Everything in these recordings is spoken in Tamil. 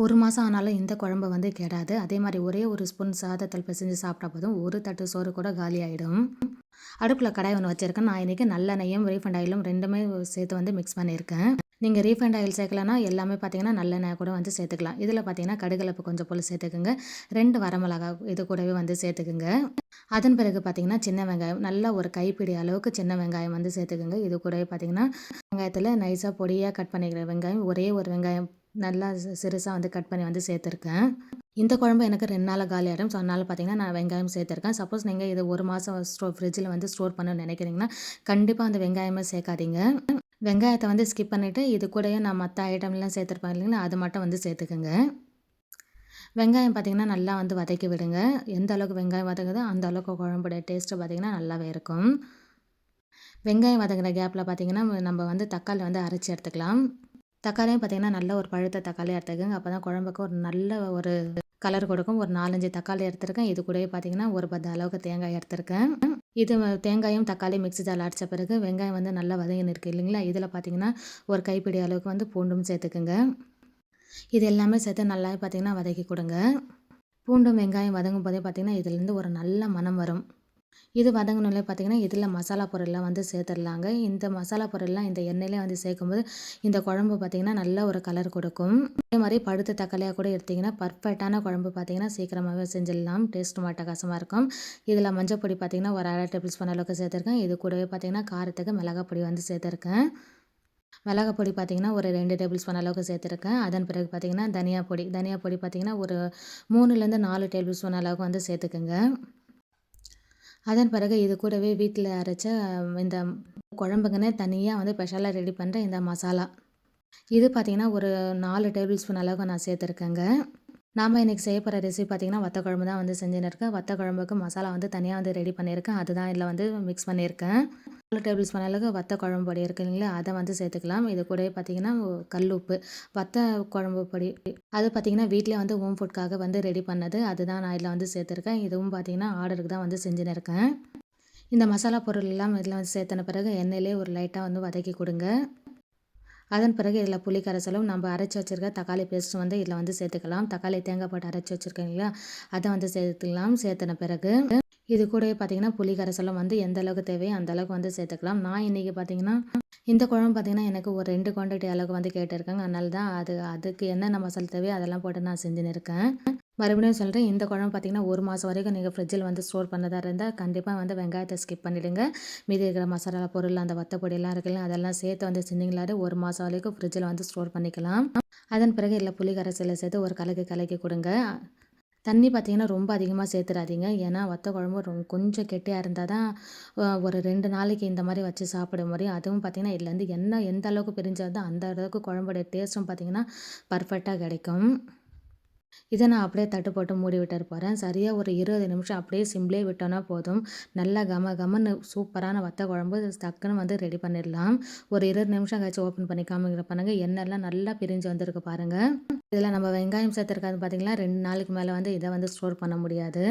ஒரு மாதம் ஆனாலும் இந்த குழம்பு வந்து கெடாது. அதே மாதிரி ஒரே ஒரு ஸ்பூன் சாதத்தில் பிசைஞ்சு சாப்பிட்டா போதும். ஒரு தட்டு சோறு கூட காலி ஆகிடும் அடுப்பில் கடாய் ஒன்று வச்சுருக்கேன். நான் இன்றைக்கி நல்லெண்ணெயும் ரீஃபண்ட் ஆயிலும் ரெண்டுமே சேர்த்து வந்து மிக்ஸ் பண்ணியிருக்கேன். நீங்கள் ரீஃபண்ட் ஆயில் சேர்க்கலனா எல்லாமே பார்த்தீங்கன்னா நல்லெண்ணெய் கூட வந்து சேர்த்துக்கலாம். இதில் பார்த்தீங்கன்னா கடுகலப்பு கொஞ்சம் போல் சேர்த்துக்குங்க. ரெண்டு வரமிளகா இது கூடவே வந்து சேர்த்துக்குங்க. அதன் பிறகு பார்த்தீங்கன்னா சின்ன வெங்காயம் நல்லா ஒரு கைப்பிடி அளவுக்கு சின்ன வெங்காயம் வந்து சேர்த்துக்குங்க. இது கூடவே பார்த்தீங்கன்னா வெங்காயத்தில் நைஸாக பொடியாக கட் பண்ணிக்கிற வெங்காயம் ஒரே ஒரு வெங்காயம் நல்லா சிறுசாக வந்து கட் பண்ணி வந்து சேர்த்துருக்கேன். இந்த குழம்பு எனக்கு ரெண்டு நாள் காலி ஆகிடும் ஸோ அதனால் பார்த்தீங்கன்னா நான் வெங்காயம் சேர்த்துருக்கேன். சப்போஸ் நீங்கள் இது ஒரு மாதம் ஸ்டோ ஃப்ரிட்ஜில் வந்து ஸ்டோர் பண்ணணும்னு நினைக்கிறீங்கன்னா கண்டிப்பாக அந்த வெங்காயமே சேர்க்காதீங்க. வெங்காயத்தை வந்து ஸ்கிப் பண்ணிவிட்டு இது கூடயே நான் மற்ற ஐட்டம்லாம் சேர்த்துருப்பேன் இல்லைங்களா அது மட்டும் வந்து சேர்த்துக்கோங்க. வெங்காயம் பார்த்திங்கன்னா நல்லா வந்து வதக்கி விடுங்க. எந்த அளவுக்கு வெங்காயம் வதங்குதோ அந்த அளவுக்கு குழம்புடைய டேஸ்ட்டு பார்த்திங்கன்னா நல்லாவே இருக்கும். வெங்காயம் வதங்குற கேப்பில் பார்த்திங்கன்னா நம்ம வந்து தக்காளி வந்து அரைச்சி எடுத்துக்கலாம். தக்காளியும் பார்த்திங்கன்னா நல்ல ஒரு பழுத்த தக்காளி எடுத்துக்கோங்க. அப்போ தான் குழம்புக்கு ஒரு நல்ல ஒரு கலர் கொடுக்கும். ஒரு நாலஞ்சு தக்காளி எடுத்திருக்கேன். இது கூடவே பார்த்திங்கன்னா ஒரு பத்து அளவுக்கு தேங்காய் எடுத்திருக்கேன். இது தேங்காயும் தக்காளி மிக்ஸி ஜால் அடித்த பிறகு வெங்காயம் வந்து நல்லா வதங்கின்னு இருக்குது இல்லைங்களா? இதில் பார்த்திங்கன்னா ஒரு கைப்பிடி அளவுக்கு வந்து பூண்டும் சேர்த்துக்குங்க. இது எல்லாமே சேர்த்து நல்லா பார்த்திங்கன்னா வதக்கி கொடுங்க. பூண்டும் வெங்காயம் வதங்கும் போதே பார்த்திங்கன்னா இதுலேருந்து ஒரு நல்ல மனம் வரும். இது வதங்கணும்ல பார்த்திங்கன்னா இதில் மசாலா பொருள்லாம் வந்து சேர்த்துடலாங்க. இந்த மசாலா பொருள்லாம் இந்த எண்ணெயிலே வந்து சேர்க்கும்போது இந்த குழம்பு பார்த்திங்கன்னா நல்ல ஒரு கலர் கொடுக்கும். அதே மாதிரி பழுத்த தக்காளியாக கூட எடுத்திங்கன்னா பர்ஃபெக்டான குழம்பு பார்த்திங்கன்னா சீக்கிரமாகவே செஞ்சிடலாம். டேஸ்ட்டும் அட்டகாசமாக இருக்கும். இதில் மஞ்சள் பொடி பார்த்திங்கன்னா ஒரு அரை டேபிள் ஸ்பூன் அளவுக்கு சேர்த்துருக்கேன். இது கூடவே பார்த்திங்கன்னா காரத்துக்கு மிளகாய் பொடி வந்து சேர்த்துருக்கேன். மிளகாய் பொடி பார்த்திங்கன்னா ஒரு ரெண்டு டேபிள் ஸ்பூன் அளவுக்கு சேர்த்துருக்கேன். அதன் பிறகு பார்த்திங்கன்னா தனியா பொடி. தனியா பொடி பார்த்திங்கன்னா ஒரு மூணுலேருந்து நாலு டேபிள் ஸ்பூன் அளவுக்கு வந்து சேர்த்துக்குங்க. அதன் பிறகு இது கூடவே வீட்டில் அரைச்ச இந்த குழம்புக்குன்னே தனியாக வந்து ஸ்பெஷலாக ரெடி பண்ணுற இந்த மசாலா. இது பார்த்திங்கன்னா ஒரு நாலு டேபிள் ஸ்பூன் அளவுக்கு நான் சேர்த்துருக்கேங்க. நாம் இன்றைக்கி செய்ய போகிற ரெசிபி பார்த்திங்கன்னா வத்த குழம்பு தான் வந்து செஞ்சுன்னு இருக்கேன். வத்த குழம்புக்கு மசாலா வந்து தனியாக வந்து ரெடி பண்ணியிருக்கேன். அதுதான் இதில் வந்து மிக்ஸ் பண்ணியிருக்கேன். நாலு டேபிள் ஸ்பூன் அளவுக்கு வத்த குழம்பு பொடி இருக்கு இல்லைங்களா? அதை வந்து சேர்த்துக்கலாம். இது கூட பார்த்திங்கன்னா கல் உப்பு வத்த குழம்பு பொடி. அது பார்த்தீங்கன்னா வீட்டிலே வந்து ஹோம் ஃபுட்காக வந்து ரெடி பண்ணது. அதுதான் நான் இதில் வந்து சேர்த்துருக்கேன். இதுவும் பார்த்தீங்கன்னா ஆர்டருக்கு தான் வந்து செஞ்சுன்னு இருக்கேன். இந்த மசாலா பொருள் எல்லாம் இதில் வந்து சேர்த்தன பிறகு எண்ணெயிலே ஒரு லைட்டாக வந்து வதக்கி கொடுங்க. அதன் பிறகு இதில் புளி கரைசலும் நம்ம அரைச்சி வச்சுருக்க தக்காளி பேஸ்ட் வந்து இதில் வந்து சேர்த்துக்கலாம். தக்காளி தேங்காய் போட்டு அரைச்சி வச்சுருக்கீங்களா அதை வந்து சேர்த்துக்கலாம். சேர்த்தன பிறகு இது கூடவே பார்த்திங்கன்னா புளி கரைசலும் வந்து எந்த அளவுக்கு தேவையோ அந்த அளவுக்கு வந்து சேர்த்துக்கலாம். நான் இன்றைக்கி பார்த்திங்கன்னா இந்த குழம்பு பார்த்திங்கன்னா எனக்கு ஒரு ரெண்டு குவான்டிட்டி அளவுக்கு வந்து கேட்டிருக்காங்க. அதனால தான் அது அதுக்கு என்னென்ன மசாலா தேவையோ அதெல்லாம் போட்டு நான் செஞ்சுன்னு இருக்கேன் மறுபடியும் சொல்கிறேன் இந்த குழம்பு பார்த்திங்கன்னா ஒரு மாதம் வரைக்கும் நீங்கள் ஃப்ரிட்ஜில் வந்து ஸ்டோர் பண்ணதாக இருந்தால் கண்டிப்பாக வந்து வெங்காயத்தை ஸ்கிப் பண்ணிவிடுங்க மீதி இருக்கிற மசாலா பொருள் அந்த வத்த பொடியெல்லாம் இருக்குல்ல அதெல்லாம் சேர்த்து வந்து செஞ்சிங்களாரு ஒரு மாதம் வரைக்கும் ஃப்ரிட்ஜில் வந்து ஸ்டோர் பண்ணிக்கலாம். அதன் பிறகு இல்லை புளி கரைசலை சேர்த்து ஒரு கலக்கி கலக்கி கொடுங்க. தண்ணி பார்த்திங்கன்னா ரொம்ப அதிகமாக சேர்த்துடாதீங்க ஏன்னா வத்த குழம்பு ரொம்ப கொஞ்சம் கெட்டியாக இருந்தால் தான் ஒரு ரெண்டு நாளைக்கு இந்த மாதிரி வச்சு சாப்பிட முடியும் அதுவும் பார்த்திங்கன்னா இதுலேருந்து எண்ணெய் எந்த அளவுக்கு பிரிஞ்சால் அந்த அளவுக்கு குழம்புடைய டேஸ்ட்டும் பார்த்திங்கன்னா பர்ஃபெக்டாக கிடைக்கும். இதை நான் அப்படியே தட்டு போட்டு மூடி விட்டுற போகிறேன் சரியாக ஒரு இருபது நிமிஷம் அப்படியே சிம்லே விட்டோன்னா போதும். நல்லா கம கமன்னு சூப்பரான வத்த குழம்பு டக்குன்னு வந்து ரெடி பண்ணிடலாம். ஒரு இருபது நிமிஷம் கழிச்சு ஓப்பன் பண்ணி காமிக்கிற பாருங்கள் எண்ணெய்லாம் நல்லா பிரிஞ்சு வந்திருக்கு பாருங்கள் இதில் நம்ம வெங்காயம் சேர்த்துருக்காது பார்த்திங்களா? ரெண்டு நாளைக்கு மேலே வந்து இதை வந்து ஸ்டோர் பண்ண முடியாது.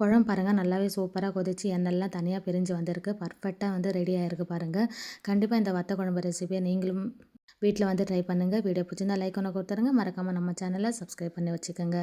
குழம்பு பாருங்கள் நல்லாவே சூப்பராக கொதிச்சு எண்ணெய்லாம் தனியாக பிரிஞ்சு வந்திருக்கு. பர்ஃபெக்டாக வந்து ரெடி ஆகிருக்கு பாருங்கள் கண்டிப்பாக இந்த வத்த குழம்பு ரெசிபியை நீங்களும் வீட்டில் வந்து ட்ரை பண்ணுங்கள் வீடியோ பிடிச்சிருந்தா லைக் ஒன்று கொடுத்துருங்க. மறக்காமல் நம்ம சேனலை சப்ஸ்கிரைப் பண்ணி வச்சுக்கோங்க.